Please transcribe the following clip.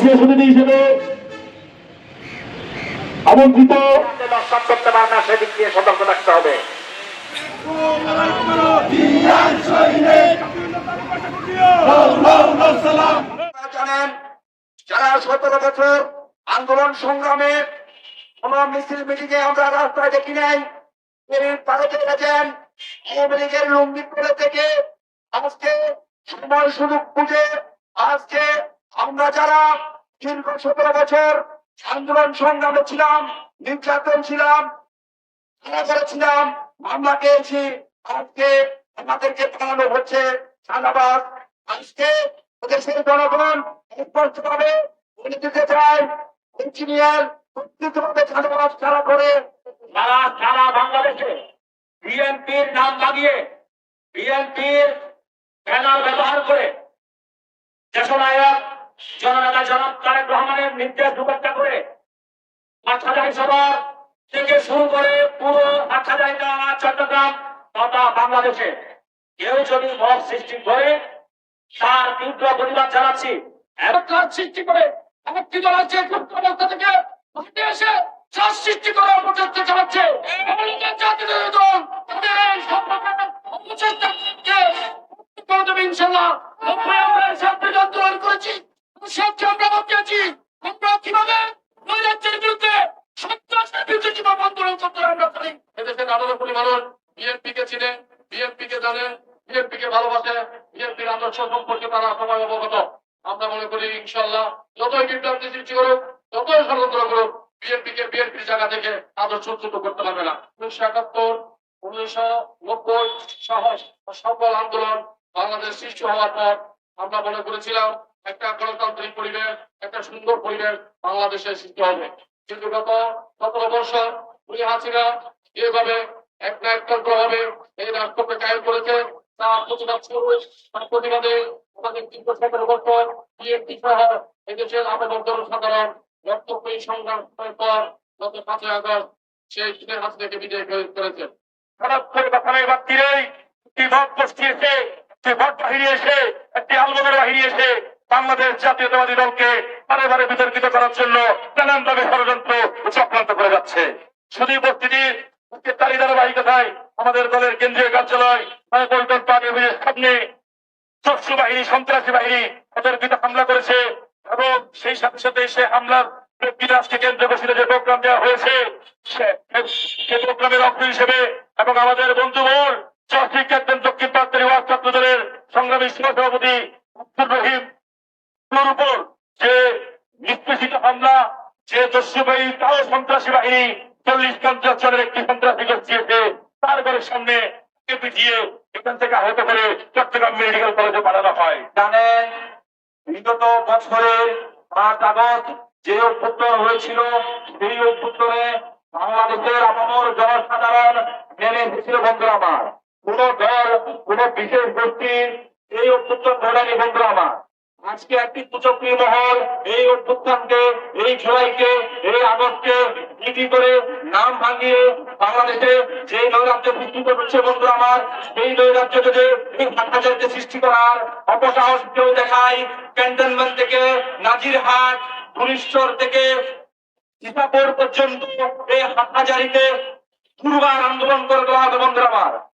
বিশেষ অতিথি হিসেবে আমন্ত্রিত। আন্দোলন সংগ্রামে কোন মিছিল, মিটিংয়ে আমরা রাস্তায় দেখি নাই। এর তারা আওয়ামী লীগের লুঙ্গি থেকে আজকে সময় সুযোগ বুঝে আজকে আমরা যারা দীর্ঘ সতেরো বছর আন্দোলন সংগ্রামে ছিলাম, নির্যাতন ছিলাম করেছিলাম, মামলা পেয়েছি আজকে আমাদেরকে পালানো হচ্ছে সাদাবাদ আজকে দেশের জনগণ স্পষ্টভাবে বলে দিতে চায় ইঞ্জিনিয়ার ছাড়া করে। যারা সারা বাংলাদেশে বিএনপির নাম লাগিয়ে বিএনপির ব্যানার ব্যবহার করে, দেশনায়ক জননেতা জনাব তারেক রহমানের নির্দেশ উপেক্ষা করে হাটহাজারি সদর থেকে শুরু করে পুরো থানা চট্টগ্রাম তথা বাংলাদেশে। কেউ যদি মত সৃষ্টি করে, তার তীব্র প্রতিবাদ জানাচ্ছি। এলাকার সৃষ্টি করে একটি থেকে মাঠে এসে চাষ সৃষ্টি করার পর্যন্ত চালাচ্ছে। বিএনপি কে চিনে বিএনপি কে জানে বিএনপি কে ভালোবাসে, বিএনপির আদর্শ সম্পর্কে তারা সবাই অবগত। আমরা মনে করি ইনশাল্লাহ যতই বিভ্রান্তি সৃষ্টি করুক, যতই ষড়যন্ত্র করুক বিএনপি কে বিএনপির জায়গা থেকে আদর্শ উচ্চুত করতে পারবে না। উনিশশো একাত্তর, উনিশশো নব্বই সাহস সফল আন্দোলন বাংলাদেশ সৃষ্টি হওয়ার পর আমরা মনে করেছিলাম, একটা গণতান্ত্রিক পরিবেশ, একটা সুন্দর পরিবেশ বাংলাদেশের সৃষ্টি হবে। কিন্তু গত সতেরো বছর, উনি হাসিনা যেভাবে এক না একতন্ত্র হবে এই রাষ্ট্রকে করেছে তার প্রতিবাদ তার প্রতিবাদে বিএনপি সহ এদেশের আবেদন রক্তপ্রয়ী সংগ্রাম পর গত পাঁচই আগস্ট শেখ হাসিনাকে বিজয় করে- করেছে। করে বাথানের বাত্তিরেই একটি ভোট গোষ্ঠী এসে, একটি বাহিনী এসে, একটি বাহিনী এসে বাংলাদেশ জাতীয়তাবাদী দলকে বারে বারে বিতর্কিত করার জন্য নানানভাবে ষড়যন্ত্র ও চক্রান্ত করে যাচ্ছে। শুধু উপস্থিতির তারই ধারাবাহিকতায় আমাদের দলের কেন্দ্রীয় কার্যালয় পল্টন পার্কের সামনে শস্য বাহিনী, সন্ত্রাসী বাহিনী বিরুদ্ধে হামলা করেছে এবং সেই সাথে সাথে সে হামলার আমাদের বন্ধু বোন চর্চিক সংগ্রামী সভাপতি উপর যে নিষ্পেষিত হামলা, যে দস্যুবাহী তাও সন্ত্রাসী বাহিনী চল্লিশ পঞ্চাশ জনের একটি সন্ত্রাসী গোষ্ঠীতে তার ঘরের সামনে পিটিয়ে এখান থেকে আহত করে চট্টগ্রাম মেডিকেল কলেজে পাঠানো হয়। জানেন বিগত বছরের পাঁচ আগস্ট যে অভ্যুত্থান হয়েছিল, সেই অভ্যুত্থানে বাংলাদেশের আপামর জনসাধারণ মেনে এসেছিল বন্ধুরা আমার। কোন দল, কোন বিশেষ গোষ্ঠীর এই অভ্যুত্থান ঘটানি বন্ধুরা আমার। আজকে একটি কুচক্রী মহল এই অভ্যুত্থানকে এই জুলাইকে আগস্টকে নীতি করে নাম ভাঙিয়ে বাংলাদেশে যে নৈরাজ্য সৃষ্টি করছে বন্ধু আমার। এই নৈরাজ্য থেকে হাজারকে সৃষ্টি করার অপসাহস কেউ দেখায়। ক্যান্টনমেন্ট থেকে নাজিরহাট পুলিশচর থেকে সীতাপুর পর্যন্ত এই হাজারিতে দুর্বার আন্দোলন করে দেওয়া হবে বন্ধুরা আমার।